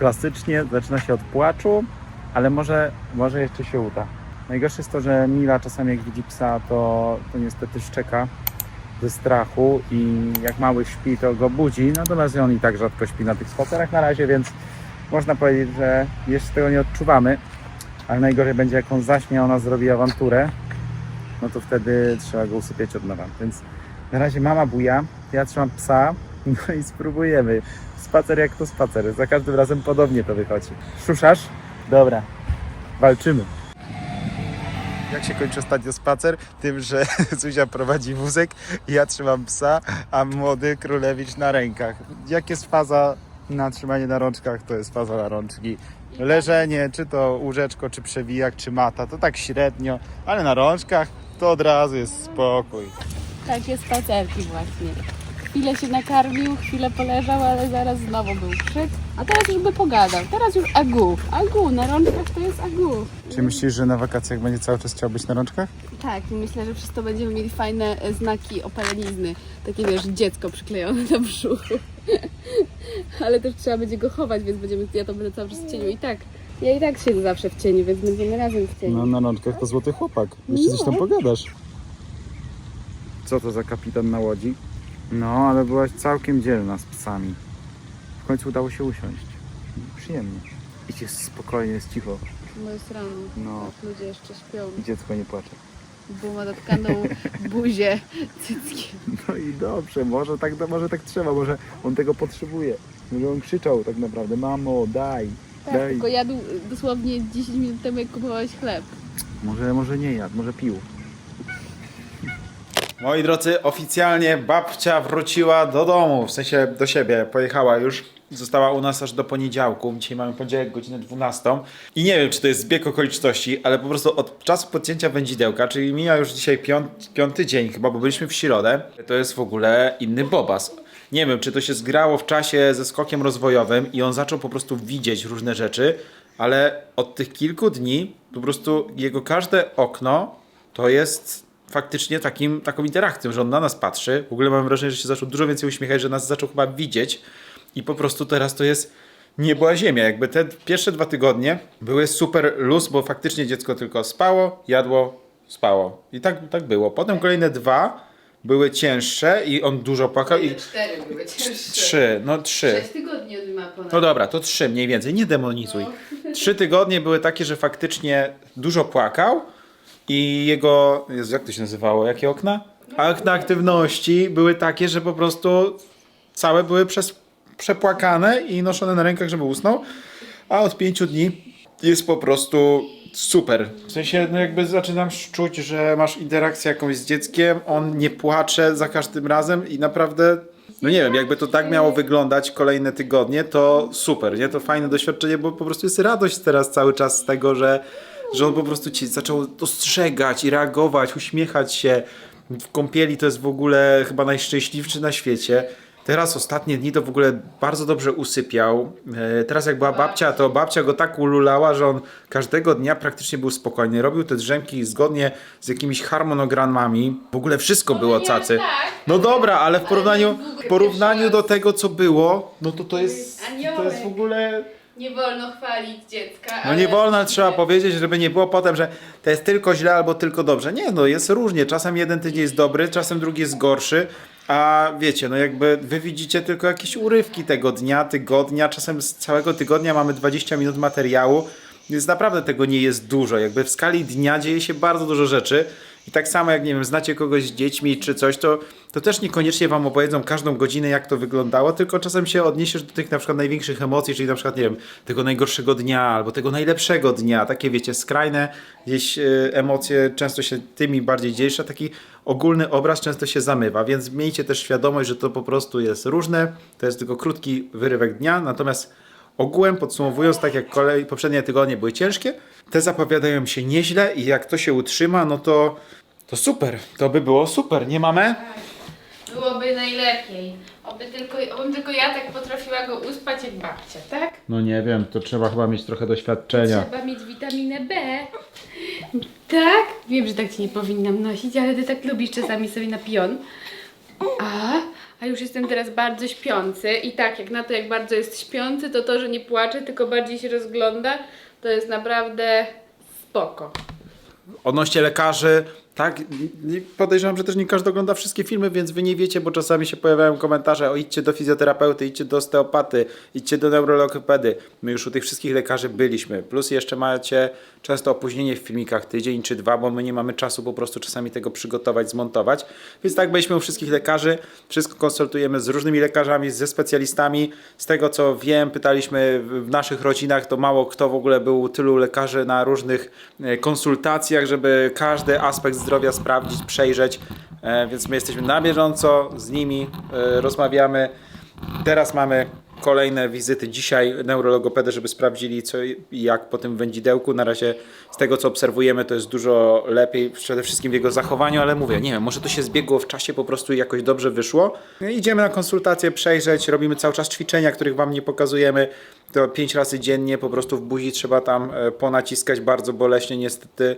Klasycznie zaczyna się od płaczu, ale może, może jeszcze się uda. Najgorsze jest to, że Mila czasami jak widzi psa, to, to niestety szczeka ze strachu i jak mały śpi, to go budzi. Natomiast on i tak rzadko śpi na tych spacerach na razie, więc można powiedzieć, że jeszcze tego nie odczuwamy. Ale najgorzej będzie, jak on zaśnie, a ona zrobi awanturę, no to wtedy trzeba go usypiać od nowa. Więc na razie mama buja, ja trzymam psa, no i spróbujemy. Spacer jak to spacer, za każdym razem podobnie to wychodzi. Szuszasz? Dobra, walczymy. Jak się kończy ostatnio spacer? Tym, że Zuzia prowadzi wózek, ja trzymam psa, a młody królewicz na rękach. Jak jest faza na trzymanie na rączkach, to jest faza na rączki. Leżenie, czy to łóżeczko, czy przewijak, czy mata, to tak średnio, ale na rączkach to od razu jest spokój. Takie spacerki właśnie. Chwilę się nakarmił, chwilę poleżał, ale zaraz znowu był krzyk. A teraz już by pogadał. Teraz już agu. Agu, na rączkach to jest agu. Czy myślisz, że na wakacjach będzie cały czas chciał być na rączkach? Tak, i myślę, że przez to będziemy mieli fajne e, znaki opalenizny. Takie wiesz, dziecko przyklejone na brzuchu. Ale też trzeba będzie go chować, więc będziemy, ja to będę cały czas w cieniu i tak. Ja i tak siedzę zawsze w cieniu, więc będziemy razem w cieniu. No na rączkach to złoty chłopak. Jeszcze coś tam No. pogadasz. Co to za kapitan na łodzi? No, ale byłaś całkiem dzielna z psami. W końcu udało się usiąść. Przyjemnie. I jest spokojnie, jest cicho. Bo jest rano, No. jak ludzie jeszcze śpią. I dziecko nie płacze. Bo ma dotkaną buzię cyckiem. No i dobrze, może tak, może tak trzeba, może on tego potrzebuje. Może on krzyczał tak naprawdę, mamo, daj, Tak, daj. tylko jadł dosłownie 10 minut temu, jak kupowałeś chleb. Może, może nie jadł, może pił. Moi drodzy, oficjalnie babcia wróciła do domu, w sensie do siebie, pojechała już. Została u nas aż do poniedziałku. Dzisiaj mamy poniedziałek, godzinę 12. I nie wiem, czy to jest zbieg okoliczności, ale po prostu od czasu podcięcia wędzidełka, czyli mija już dzisiaj piąt, piąty dzień chyba, bo byliśmy w środę, to jest w ogóle inny bobas. Nie wiem, czy to się zgrało w czasie ze skokiem rozwojowym i on zaczął po prostu widzieć różne rzeczy, ale od tych kilku dni po prostu jego każde okno to jest faktycznie takim, taką interakcją, że on na nas patrzy. W ogóle mam wrażenie, że się zaczął dużo więcej uśmiechać, że nas zaczął chyba widzieć i po prostu teraz to jest niebo a ziemia. Jakby te pierwsze dwa tygodnie były super luz, bo faktycznie dziecko tylko spało, jadło, spało. I tak, tak było. Potem kolejne dwa były cięższe i on dużo płakał i Cztery były cięższe. trzy, no trzy. Sześć tygodni od ma ponad. No dobra, to trzy mniej więcej, nie demonizuj. Trzy tygodnie były takie, że faktycznie dużo płakał i jego, Jezu, jak to się nazywało, jakie okna? Okna aktywności były takie, że po prostu całe były przez, przepłakane i noszone na rękach, żeby usnął, a od pięciu dni jest po prostu super. W sensie, no jakby zaczynam czuć, że masz interakcję jakąś z dzieckiem, on nie płacze za każdym razem i naprawdę, no nie wiem, jakby to tak miało wyglądać kolejne tygodnie, to super, nie? To fajne doświadczenie, bo po prostu jest radość teraz cały czas z tego, że, że on po prostu ci zaczął dostrzegać i reagować, uśmiechać się. W kąpieli to jest w ogóle chyba najszczęśliwszy na świecie. Teraz ostatnie dni to w ogóle bardzo dobrze usypiał. E, Teraz jak była babcia, to babcia go tak ululała, że on każdego dnia praktycznie był spokojny. Robił te drzemki zgodnie z jakimiś harmonogramami. W ogóle wszystko było nie cacy. tak. No dobra, ale w porównaniu, w porównaniu do tego, co było, no to to jest, to jest w ogóle... Nie wolno chwalić dziecka. No nie wolno, ale trzeba powiedzieć, żeby nie było potem, że to jest tylko źle albo tylko dobrze. Nie, no jest różnie. Czasem jeden tydzień jest dobry, czasem drugi jest gorszy. A wiecie, no jakby wy widzicie tylko jakieś urywki tego dnia, tygodnia, czasem z całego tygodnia mamy 20 minut materiału, więc naprawdę tego nie jest dużo. Jakby w skali dnia dzieje się bardzo dużo rzeczy. I tak samo jak, nie wiem, znacie kogoś z dziećmi czy coś, to, to też niekoniecznie wam opowiedzą każdą godzinę, jak to wyglądało, tylko czasem się odniesiesz do tych na przykład największych emocji, czyli na przykład, nie wiem, tego najgorszego dnia albo tego najlepszego dnia. Takie, wiecie, skrajne gdzieś y, emocje często się tymi bardziej dzielisz, a taki ogólny obraz często się zamywa, więc miejcie też świadomość, że to po prostu jest różne, to jest tylko krótki wyrywek dnia, natomiast Ogółem podsumowując, tak jak kolej, poprzednie tygodnie były ciężkie, te zapowiadają się nieźle i jak to się utrzyma, no to, to super, to by było super, nie mamy? Byłoby najlepiej. Oby tylko, obym tylko ja tak potrafiła go uspać jak babcia, tak? No nie wiem, to trzeba chyba mieć trochę doświadczenia. Trzeba mieć witaminę B. Tak? Wiem, że tak ci nie powinnam nosić, ale ty tak lubisz czasami sobie na pion. A, a już jestem teraz bardzo śpiący i tak, jak na to, jak bardzo jest śpiący, to to, że nie płacze, tylko bardziej się rozgląda, to jest naprawdę spoko. Odnośnie lekarzy, tak, podejrzewam, że też nie każdy ogląda wszystkie filmy, więc wy nie wiecie, bo czasami się pojawiają komentarze o idźcie do fizjoterapeuty, idźcie do osteopaty, idźcie do neurologopedy. My już u tych wszystkich lekarzy byliśmy. Plus jeszcze macie często opóźnienie w filmikach, tydzień czy dwa, bo my nie mamy czasu po prostu czasami tego przygotować, zmontować. Więc tak, byliśmy u wszystkich lekarzy, wszystko konsultujemy z różnymi lekarzami, ze specjalistami. Z tego co wiem, pytaliśmy w naszych rodzinach, to mało kto w ogóle był tylu lekarzy na różnych e, konsultacjach, żeby każdy aspekt zdrowia sprawdzić, przejrzeć. E, Więc my jesteśmy na bieżąco z nimi, e, rozmawiamy. Teraz mamy kolejne wizyty dzisiaj neurologopedy, żeby sprawdzili co i jak po tym wędzidełku. Na razie z tego co obserwujemy to jest dużo lepiej, przede wszystkim w jego zachowaniu, ale mówię, nie wiem, może to się zbiegło w czasie, po prostu jakoś dobrze wyszło. No Idziemy na konsultację, przejrzeć, robimy cały czas ćwiczenia, których wam nie pokazujemy. To pięć razy dziennie po prostu w buzi trzeba tam e, ponaciskać bardzo boleśnie niestety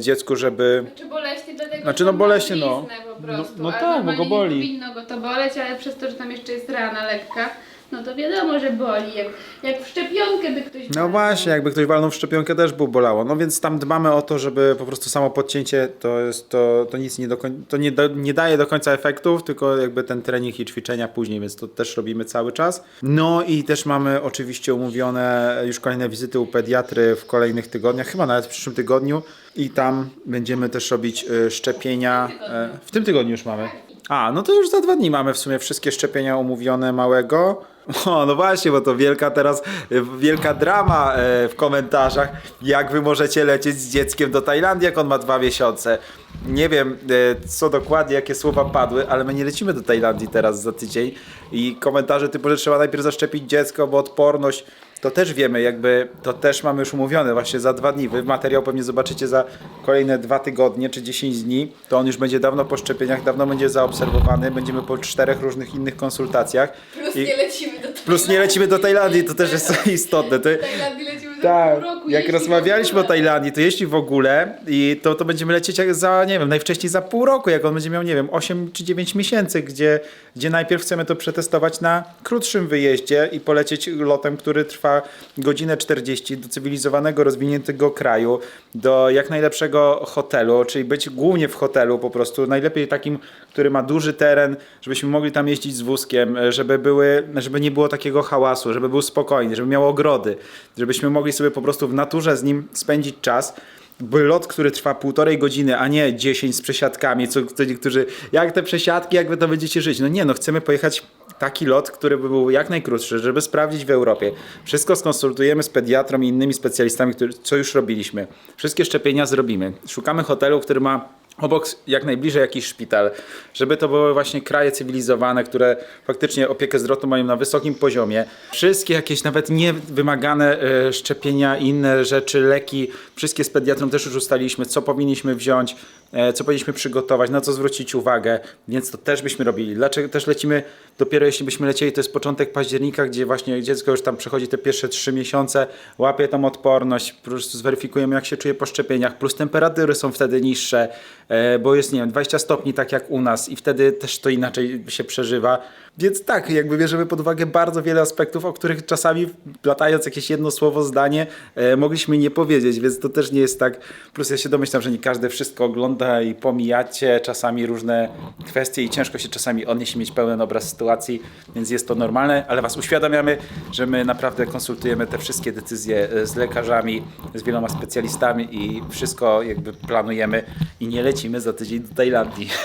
dziecku, żeby Czy boleśnie dlatego, Znaczy, że no ma boleśnie, no. bliznę po prostu, No- no ale tak, bo normalnie go boli. Nie powinno go to boleć, ale przez to, że tam jeszcze jest rana lekka, no to wiadomo, że boli. Jak, jak w szczepionkę by ktoś No właśnie, jakby ktoś walnął w szczepionkę też by bolało. No więc tam dbamy o to, żeby po prostu samo podcięcie to jest to, to nic nie, do koń- to nie, da, nie daje do końca efektów, tylko jakby ten trening i ćwiczenia później, więc to też robimy cały czas. No i też mamy oczywiście umówione już kolejne wizyty u pediatry w kolejnych tygodniach, chyba nawet w przyszłym tygodniu i tam będziemy też robić y, szczepienia. E, W tym tygodniu już mamy. A, no to już za dwa dni mamy w sumie wszystkie szczepienia umówione małego. O, no właśnie, bo to wielka teraz, wielka drama e, w komentarzach, jak wy możecie lecieć z dzieckiem do Tajlandii, jak on ma dwa miesiące. Nie wiem, e, co dokładnie, jakie słowa padły, ale my nie lecimy do Tajlandii teraz za tydzień i komentarze typu, że trzeba najpierw zaszczepić dziecko, bo odporność, to też wiemy, jakby to też mamy już umówione właśnie za dwa dni. Wy materiał pewnie zobaczycie za kolejne dwa tygodnie czy 10 dni. To on już będzie dawno po szczepieniach, dawno będzie zaobserwowany. Będziemy po czterech różnych innych konsultacjach. Plus I- nie lecimy do Tajlandii. Plus nie lecimy do Tajlandii, to też jest istotne. Tajlandii tak, pół roku. jak rozmawialiśmy o. Tajlandii, to jeśli w ogóle, i to, to będziemy lecieć jak za, nie wiem, najwcześniej za pół roku, jak on będzie miał, nie wiem, 8 czy 9 miesięcy, gdzie, gdzie najpierw chcemy to przetestować na krótszym wyjeździe i polecieć lotem, który trwa godzinę 40 do cywilizowanego, rozwiniętego kraju, do jak najlepszego hotelu, czyli być głównie w hotelu po prostu, najlepiej takim, który ma duży teren, żebyśmy mogli tam jeździć z wózkiem, żeby, były, żeby nie było takiego hałasu, żeby był spokojny, żeby miał ogrody, żebyśmy mogli sobie po prostu w naturze z nim spędzić czas. By lot, który trwa półtorej godziny, a nie 10 z przesiadkami, co, co niektórzy, jak te przesiadki, jak wy to będziecie żyć? No nie, no chcemy pojechać taki lot, który by był jak najkrótszy, żeby sprawdzić w Europie. Wszystko skonsultujemy z pediatrą i innymi specjalistami, który, co już robiliśmy. Wszystkie szczepienia zrobimy. Szukamy hotelu, który ma obok jak najbliżej jakiś szpital, żeby to były właśnie kraje cywilizowane, które faktycznie opiekę zdrowotną mają na wysokim poziomie. Wszystkie jakieś nawet niewymagane e, szczepienia i inne rzeczy, leki, wszystkie z pediatrą też już ustaliliśmy, co powinniśmy wziąć, co powinniśmy przygotować, na co zwrócić uwagę, więc to też byśmy robili. Dlaczego też lecimy, dopiero jeśli byśmy lecieli, to jest początek października, gdzie właśnie dziecko już tam przechodzi te pierwsze trzy miesiące, łapie tam odporność, po prostu zweryfikujemy jak się czuje po szczepieniach, plus temperatury są wtedy niższe, e, bo jest, nie wiem, 20 stopni tak jak u nas i wtedy też to inaczej się przeżywa. Więc tak, jakby bierzemy pod uwagę bardzo wiele aspektów, o których czasami latając jakieś jedno słowo, zdanie, e, mogliśmy nie powiedzieć, więc to też nie jest tak. Plus ja się domyślam, że nie każdy wszystko ogląda i pomijacie czasami różne kwestie i ciężko się czasami odnieść i mieć pełen obraz sytuacji, więc jest to normalne, ale Was uświadamiamy, że my naprawdę konsultujemy te wszystkie decyzje e, z lekarzami, z wieloma specjalistami i wszystko jakby planujemy i nie lecimy za tydzień do Tajlandii.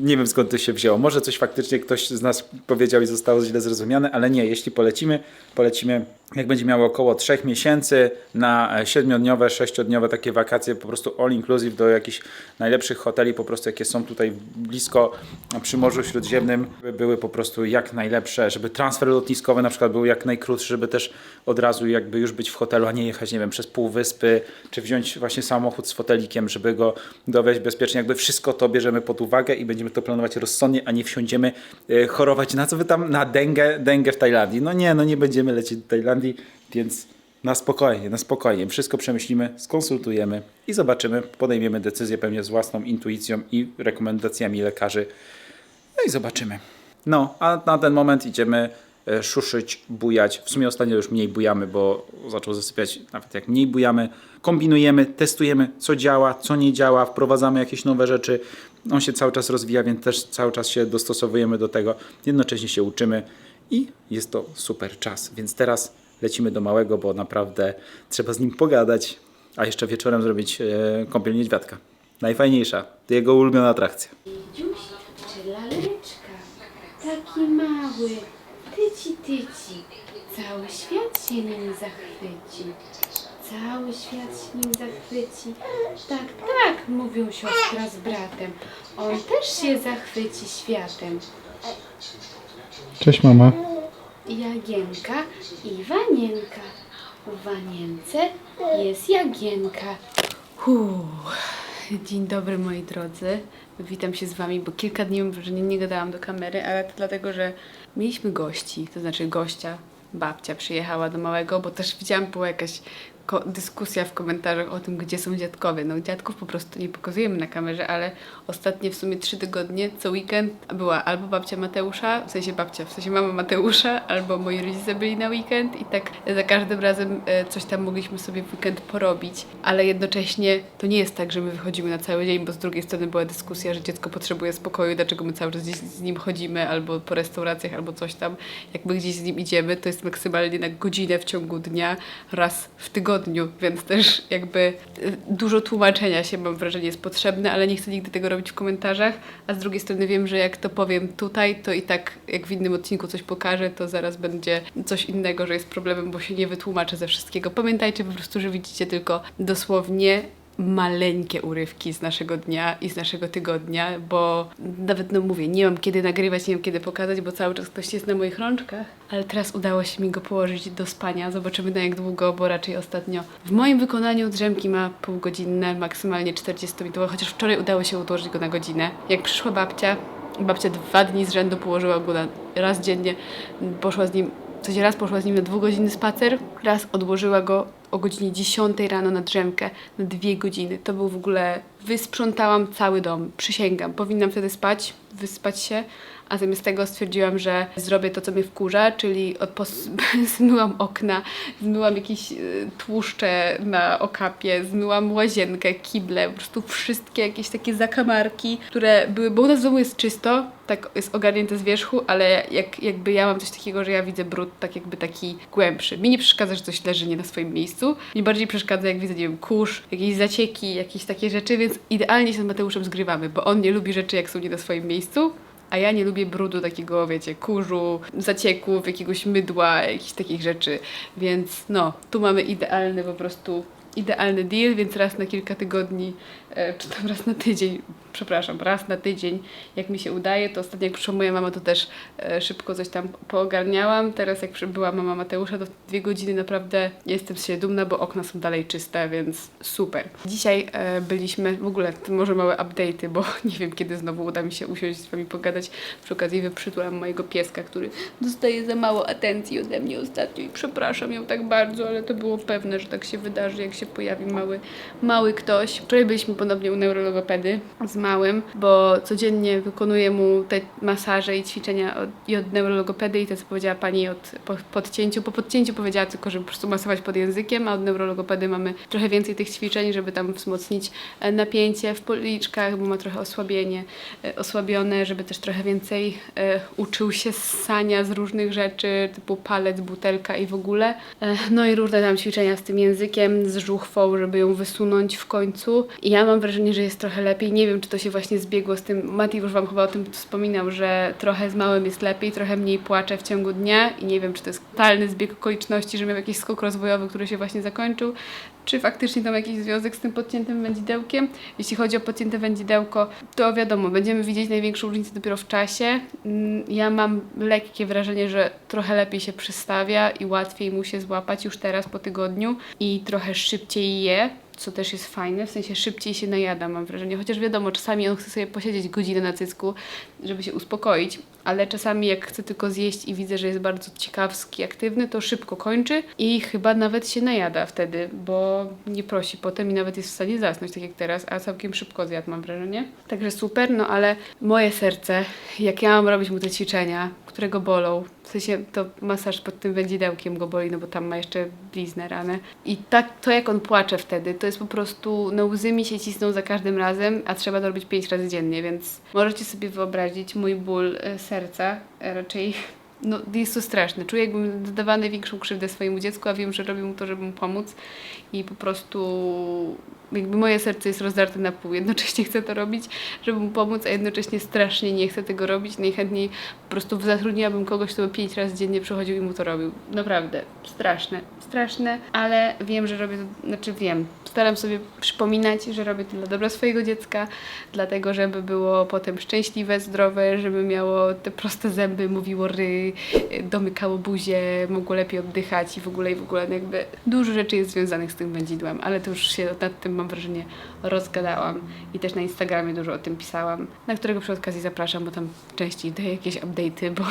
Nie wiem skąd to się wzięło. Może coś faktycznie ktoś z nas powiedział i zostało źle zrozumiane, ale nie, jeśli polecimy, polecimy jak będzie miało około 3 miesięcy na 7-dniowe, 6-dniowe takie wakacje, po prostu all inclusive do jakichś najlepszych hoteli, po prostu jakie są tutaj blisko przy Morzu Śródziemnym, by były po prostu jak najlepsze, żeby transfer lotniskowy na przykład był jak najkrótszy, żeby też od razu jakby już być w hotelu, a nie jechać, nie wiem, przez pół wyspy, czy wziąć właśnie samochód z fotelikiem, żeby go dowieźć bezpiecznie. Jakby wszystko to bierzemy pod uwagę i będziemy to planować rozsądnie, a nie wsiądziemy e, chorować na co wy tam, na dengę, dengę w Tajlandii. No nie, no nie będziemy lecieć do Tajlandii, więc na spokojnie, na spokojnie. Wszystko przemyślimy, skonsultujemy i zobaczymy, podejmiemy decyzję pewnie z własną intuicją i rekomendacjami lekarzy. No i zobaczymy. No, a na ten moment idziemy e, szuszyć, bujać. W sumie ostatnio już mniej bujamy, bo zaczął zasypiać nawet jak mniej bujamy. Kombinujemy, testujemy, co działa, co nie działa, wprowadzamy jakieś nowe rzeczy. On się cały czas rozwija, więc też cały czas się dostosowujemy do tego. Jednocześnie się uczymy i jest to super czas. Więc teraz lecimy do małego, bo naprawdę trzeba z nim pogadać, a jeszcze wieczorem zrobić e, kąpiel niedźwiadka. Najfajniejsza, to jego ulubiona atrakcja. Dziuś czy laleczka, taki mały, tyci tyci, cały świat się nim zachwyci. Cały świat się nim zachwyci. Tak, tak, mówią siostra z bratem. On też się zachwyci światem. Cześć mama. Jagienka i Wanienka. W Wanience jest Jagienka. Dzień dobry moi drodzy. Witam się z wami, bo kilka dni że nie, nie gadałam do kamery, ale to dlatego, że mieliśmy gości, to znaczy gościa. Babcia przyjechała do małego, bo też widziałam, była jakaś dyskusja w komentarzach o tym, gdzie są dziadkowie. No dziadków po prostu nie pokazujemy na kamerze, ale ostatnie w sumie trzy tygodnie, co weekend była albo babcia Mateusza, w sensie babcia, w sensie mama Mateusza, albo moi rodzice byli na weekend i tak za każdym razem e, coś tam mogliśmy sobie w weekend porobić, ale jednocześnie to nie jest tak, że my wychodzimy na cały dzień, bo z drugiej strony była dyskusja, że dziecko potrzebuje spokoju, dlaczego my cały czas gdzieś z nim chodzimy, albo po restauracjach, albo coś tam. Jak my gdzieś z nim idziemy, to jest maksymalnie na godzinę w ciągu dnia, raz w tygodniu, więc też jakby e, dużo tłumaczenia się mam wrażenie jest potrzebne, ale nie chcę nigdy tego robić w komentarzach, a z drugiej strony wiem, że jak to powiem tutaj, to i tak jak w innym odcinku coś pokażę, to zaraz będzie coś innego, że jest problemem, bo się nie wytłumaczę ze wszystkiego. Pamiętajcie po prostu, że widzicie tylko dosłownie maleńkie urywki z naszego dnia i z naszego tygodnia, bo nawet no mówię, nie mam kiedy nagrywać, nie mam kiedy pokazać, bo cały czas ktoś jest na moich rączkach, ale teraz udało się mi go położyć do spania. Zobaczymy na jak długo, bo raczej ostatnio w moim wykonaniu drzemki ma półgodzinne, maksymalnie 40 minutowe, chociaż wczoraj udało się ułożyć go na godzinę. Jak przyszła babcia, babcia dwa dni z rzędu położyła go na, raz dziennie, poszła z nim sensie raz poszła z nim na dwugodzinny spacer, raz odłożyła go o godzinie 10 rano na drzemkę na dwie godziny. To był w ogóle... Wysprzątałam cały dom, przysięgam. Powinnam wtedy spać, wyspać się, a zamiast tego stwierdziłam, że zrobię to, co mnie wkurza, czyli zmyłam okna, zmyłam jakieś y, tłuszcze na okapie, zmyłam łazienkę, kible, po prostu wszystkie jakieś takie zakamarki, które były, bo u nas w domu jest czysto, tak jest ogarnięte z wierzchu, ale jak, jakby ja mam coś takiego, że ja widzę brud tak jakby taki głębszy. Mi nie przeszkadza, że coś leży nie na swoim miejscu. Mi bardziej przeszkadza, jak widzę, nie wiem, kurz, jakieś zacieki, jakieś takie rzeczy, więc idealnie się z Mateuszem zgrywamy, bo on nie lubi rzeczy, jak są nie na swoim miejscu, a ja nie lubię brudu takiego, wiecie, kurzu, zacieków, jakiegoś mydła, jakichś takich rzeczy. Więc no, tu mamy idealny po prostu, idealny deal, więc raz na kilka tygodni, czy tam raz na tydzień, przepraszam, raz na tydzień, jak mi się udaje, to ostatnio jak przyszła moja mama, to też e, szybko coś tam poogarniałam. Teraz jak przybyła mama Mateusza, to dwie godziny naprawdę jestem siebie dumna, bo okna są dalej czyste, więc super. Dzisiaj e, byliśmy, w ogóle może małe update'y, bo nie wiem kiedy znowu uda mi się usiąść z wami pogadać. Przy okazji wyprzytulam mojego pieska, który dostaje za mało atencji ode mnie ostatnio i przepraszam ją tak bardzo, ale to było pewne, że tak się wydarzy, jak się pojawi mały, mały ktoś. Wczoraj byliśmy ponownie u neurologopedy z małym, bo codziennie wykonuję mu te masaże i ćwiczenia od, i od neurologopedy i to, co powiedziała pani od, po podcięciu. Po podcięciu powiedziała tylko, żeby po prostu masować pod językiem, a od neurologopedy mamy trochę więcej tych ćwiczeń, żeby tam wzmocnić e, napięcie w policzkach, bo ma trochę osłabienie, e, osłabione, żeby też trochę więcej e, uczył się ssania z różnych rzeczy, typu palec, butelka i w ogóle. No i różne tam ćwiczenia z tym językiem, z żuchwą, żeby ją wysunąć w końcu. I ja mam wrażenie, że jest trochę lepiej. Nie wiem, czy to się właśnie zbiegło z tym. Mati już Wam chyba o tym wspominał, że trochę z małym jest lepiej, trochę mniej płacze w ciągu dnia i nie wiem, czy to jest totalny zbieg okoliczności, że miał jakiś skok rozwojowy, który się właśnie zakończył, czy faktycznie tam jakiś związek z tym podciętym wędzidełkiem. Jeśli chodzi o podcięte wędzidełko, to wiadomo, będziemy widzieć największą różnicę dopiero w czasie. Mm, Ja mam lekkie wrażenie, że trochę lepiej się przystawia i łatwiej mu się złapać już teraz po tygodniu i trochę szybciej je, co też jest fajne, w sensie szybciej się najada, mam wrażenie. Chociaż wiadomo, czasami on chce sobie posiedzieć godzinę na cycku, żeby się uspokoić, ale czasami jak chce tylko zjeść i widzę, że jest bardzo ciekawski, aktywny, to szybko kończy i chyba nawet się najada wtedy, bo nie prosi potem i nawet jest w stanie zasnąć, tak jak teraz, a całkiem szybko zjadł, mam wrażenie. Także super, no ale moje serce, jak ja mam robić mu te ćwiczenia, które go bolą, w sensie to masaż pod tym wędzidełkiem go boli, no bo tam ma jeszcze bliznę, ranę. I tak, to jak on płacze wtedy, to jest po prostu, no łzy mi się cisną za każdym razem, a trzeba to robić pięć razy dziennie, więc możecie sobie wyobrazić mój ból e, serca, raczej no, jest to straszne. Czuję, jakbym zadawała największą krzywdę swojemu dziecku, a wiem, że robię mu to, żeby mu pomóc. I po prostu jakby moje serce jest rozdarte na pół. Jednocześnie chcę to robić, żeby mu pomóc, a jednocześnie strasznie nie chcę tego robić. Najchętniej po prostu zatrudniłabym kogoś, kto by pięć razy dziennie przychodził i mu to robił. Naprawdę, straszne, straszne, ale wiem, że robię to, znaczy wiem, staram sobie przypominać, że robię to dla dobra swojego dziecka, dlatego żeby było potem szczęśliwe, zdrowe, żeby miało te proste zęby, mówiło ry, domykało buzię, mogło lepiej oddychać i w ogóle i w ogóle no jakby dużo rzeczy jest związanych z tym wędzidłem, ale to już się nad tym mam wrażenie rozgadałam i też na Instagramie dużo o tym pisałam, na którego przy okazji zapraszam, bo tam częściej daję jakieś update'y, bo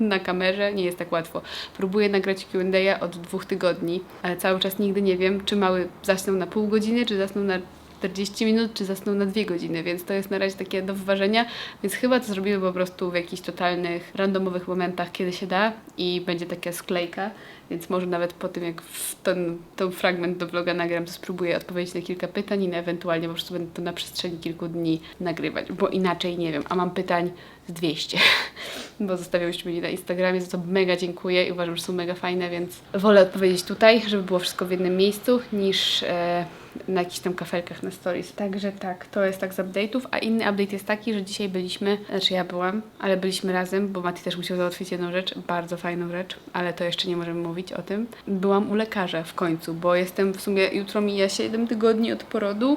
na kamerze nie jest tak łatwo. Próbuję nagrać Q&A od dwóch tygodni, ale cały czas nigdy nie wiem, czy mały zasnął na pół godziny, czy zasnął na 40 minut, czy zasnął na dwie godziny, więc to jest na razie takie do wyważenia, więc chyba to zrobimy po prostu w jakichś totalnych, randomowych momentach, kiedy się da i będzie taka sklejka, więc może nawet po tym, jak ten, ten fragment do vloga nagram, to spróbuję odpowiedzieć na kilka pytań i na ewentualnie po prostu będę to na przestrzeni kilku dni nagrywać, bo inaczej nie wiem, a mam pytań z 200, bo zostawiałyście mi na Instagramie, za co mega dziękuję i uważam, że są mega fajne, więc wolę odpowiedzieć tutaj, żeby było wszystko w jednym miejscu, niż e, na jakichś tam kafelkach na stories. Także tak, to jest tak z update'ów, a inny update jest taki, że dzisiaj byliśmy, znaczy ja byłam, ale byliśmy razem, bo Mati też musiał załatwić jedną rzecz, bardzo fajną rzecz, ale to jeszcze nie możemy mówić o tym. Byłam u lekarza w końcu, bo jestem w sumie, jutro mija 7 tygodni od porodu,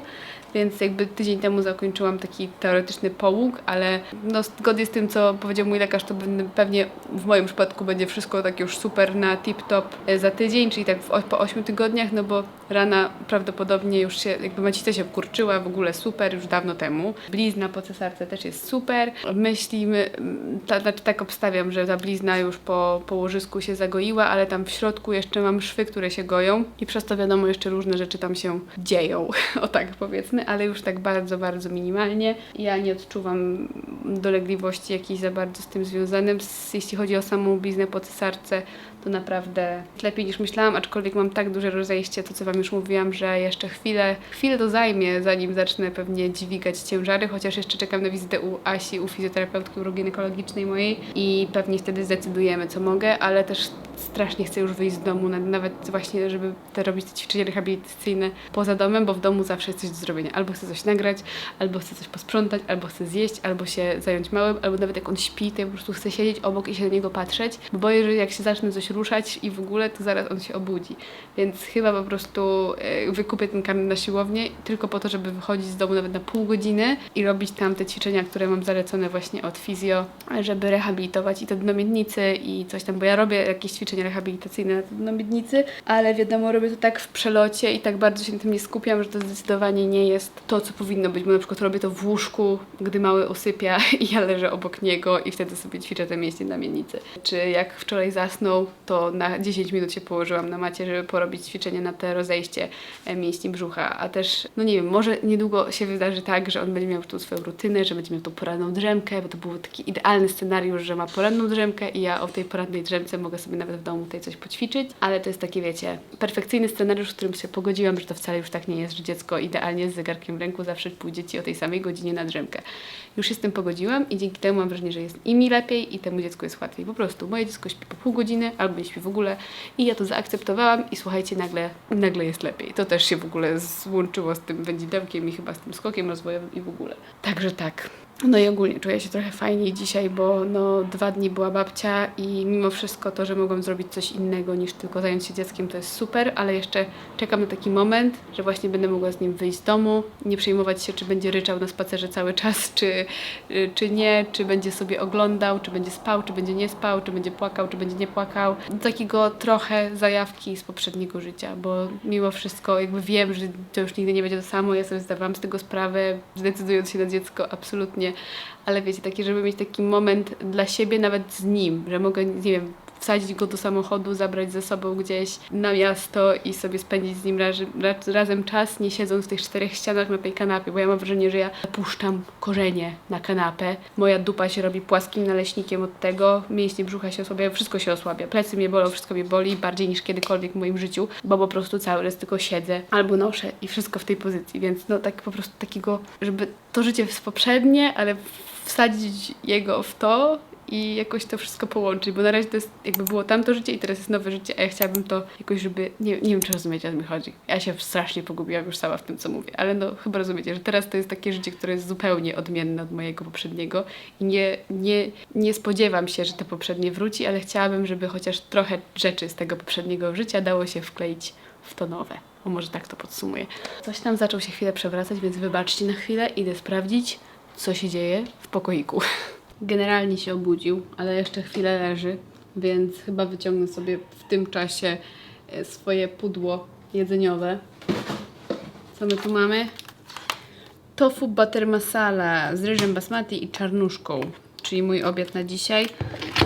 więc jakby tydzień temu zakończyłam taki teoretyczny połóg, ale no zgodnie z tym, co powiedział mój lekarz, to pewnie w moim przypadku będzie wszystko tak już super na tip-top za tydzień, czyli tak w, po 8 tygodniach, no bo rana prawdopodobnie już się, jakby macica się obkurczyła, w ogóle super, już dawno temu. Blizna po cesarce też jest super. Myślimy, mm, ta, znaczy tak obstawiam, że ta blizna już po położysku się zagoiła, ale tam w środku jeszcze mam szwy, które się goją i przez to wiadomo jeszcze różne rzeczy tam się dzieją, o tak powiedzmy, ale już tak bardzo, bardzo minimalnie. Ja nie odczuwam dolegliwości jakichś za bardzo z tym związanym. Jeśli chodzi o samą bliznę po cesarce, to naprawdę lepiej niż myślałam, aczkolwiek mam tak duże rozejście, to co Wam już mówiłam, że jeszcze chwilę, chwilę to zajmie, zanim zacznę pewnie dźwigać ciężary, chociaż jeszcze czekam na wizytę u Asi, u fizjoterapeutki uroginekologicznej mojej i pewnie wtedy zdecydujemy, co mogę, ale też strasznie chcę już wyjść z domu, na- nawet właśnie, żeby te robić te ćwiczenia rehabilitacyjne poza domem, bo w domu zawsze jest coś do zrobienia. Albo chcę coś nagrać, albo chcę coś posprzątać, albo chcę zjeść, albo się zająć małym, albo nawet jak on śpi, to ja po prostu chcę siedzieć obok i się na niego patrzeć, bo boję, że jak się zacznę coś ruszać i w ogóle, to zaraz on się obudzi. Więc chyba po prostu e, wykupię ten kamień na siłownię tylko po to, żeby wychodzić z domu nawet na pół godziny i robić tam te ćwiczenia, które mam zalecone właśnie od fizjo, żeby rehabilitować i te dno miednicy i coś tam, bo ja robię jakieś ćwiczenia rehabilitacyjne na te dno miednicy, ale wiadomo, robię to tak w przelocie i tak bardzo się na tym nie skupiam, że to zdecydowanie nie jest to, co powinno być, bo na przykład robię to w łóżku, gdy mały usypia i ja leżę obok niego i wtedy sobie ćwiczę te mięśnie na miednicy. Czy jak wczoraj zasnął, to na 10 minut się położyłam na macie, żeby porobić ćwiczenie na te rozejście e, mięśni brzucha, a też, no nie wiem, może niedługo się wydarzy tak, że on będzie miał tą swoją rutynę, że będzie miał tą poranną drzemkę, bo to był taki idealny scenariusz, że ma poranną drzemkę i ja o tej porannej drzemce mogę sobie nawet w domu tutaj coś poćwiczyć, ale to jest taki, wiecie, perfekcyjny scenariusz, w którym się pogodziłam, że to wcale już tak nie jest, że dziecko idealnie z zegarkiem w ręku zawsze pójdzie Ci o tej samej godzinie na drzemkę. Już się z tym pogodziłam i dzięki temu mam wrażenie, że jest i mi lepiej i temu dziecku jest łatwiej. Po prostu moje dziecko śpi po pół godziny albo nie śpi w ogóle i ja to zaakceptowałam i słuchajcie, nagle, nagle jest lepiej. To też się w ogóle złączyło z tym wędzidełkiem i chyba z tym skokiem rozwojowym i w ogóle. Także tak. No i ogólnie czuję się trochę fajniej dzisiaj, bo no dwa dni była babcia i mimo wszystko to, że mogłam zrobić coś innego niż tylko zająć się dzieckiem, to jest super, ale jeszcze czekam na taki moment, że właśnie będę mogła z nim wyjść z domu, nie przejmować się, czy będzie ryczał na spacerze cały czas, czy, czy nie, czy będzie sobie oglądał, czy będzie spał, czy będzie nie spał, czy będzie płakał, czy będzie nie płakał. Takiego trochę zajawki z poprzedniego życia, bo mimo wszystko jakby wiem, że to już nigdy nie będzie to samo, ja sobie zdawałam z tego sprawę, zdecydując się na dziecko, absolutnie ale wiecie, taki, żeby mieć taki moment dla siebie nawet z nim, że mogę, nie wiem, wsadzić go do samochodu, zabrać ze sobą gdzieś na miasto i sobie spędzić z nim raz, raz, razem czas, nie siedząc w tych czterech ścianach na tej kanapie, bo ja mam wrażenie, że ja puszczam korzenie na kanapę. Moja dupa się robi płaskim naleśnikiem od tego, mięśnie brzucha się osłabiają, wszystko się osłabia. Plecy mnie bolą, wszystko mnie boli bardziej niż kiedykolwiek w moim życiu, bo po prostu cały czas tylko siedzę albo noszę i wszystko w tej pozycji, więc no tak po prostu takiego, żeby to życie jest poprzednie, ale wsadzić jego w to i jakoś to wszystko połączyć, bo na razie to jest jakby było tamto życie i teraz jest nowe życie, a ja chciałabym to jakoś, żeby, nie, nie wiem czy rozumiecie o co mi chodzi. Ja się strasznie pogubiłam już sama w tym, co mówię, ale no chyba rozumiecie, że teraz to jest takie życie, które jest zupełnie odmienne od mojego poprzedniego i nie, nie, nie spodziewam się, że to poprzednie wróci, ale chciałabym, żeby chociaż trochę rzeczy z tego poprzedniego życia dało się wkleić w to nowe. O może tak to podsumuję. Coś tam zaczął się chwilę przewracać, więc wybaczcie na chwilę, idę sprawdzić, co się dzieje w pokoiku. Generalnie się obudził, ale jeszcze chwilę leży, więc chyba wyciągnę sobie w tym czasie e, swoje pudło jedzeniowe. Co my tu mamy? Tofu butter masala z ryżem basmati i czarnuszką, czyli mój obiad na dzisiaj.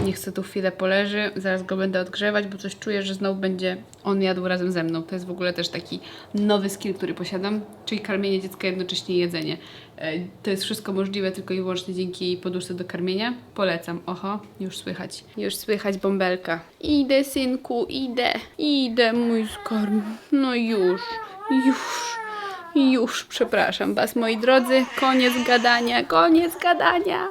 Niech sobie tu chwilę poleży, zaraz go będę odgrzewać, bo coś czuję, że znowu będzie on jadł razem ze mną. To jest w ogóle też taki nowy skill, który posiadam, czyli karmienie dziecka jednocześnie jedzenie. E, To jest wszystko możliwe tylko i wyłącznie dzięki poduszce do karmienia. Polecam. Oho, już słychać. Już słychać bąbelka. Idę, synku, idę. Idę, mój skarb. No już, już. Już, przepraszam Was, moi drodzy. Koniec gadania, koniec gadania.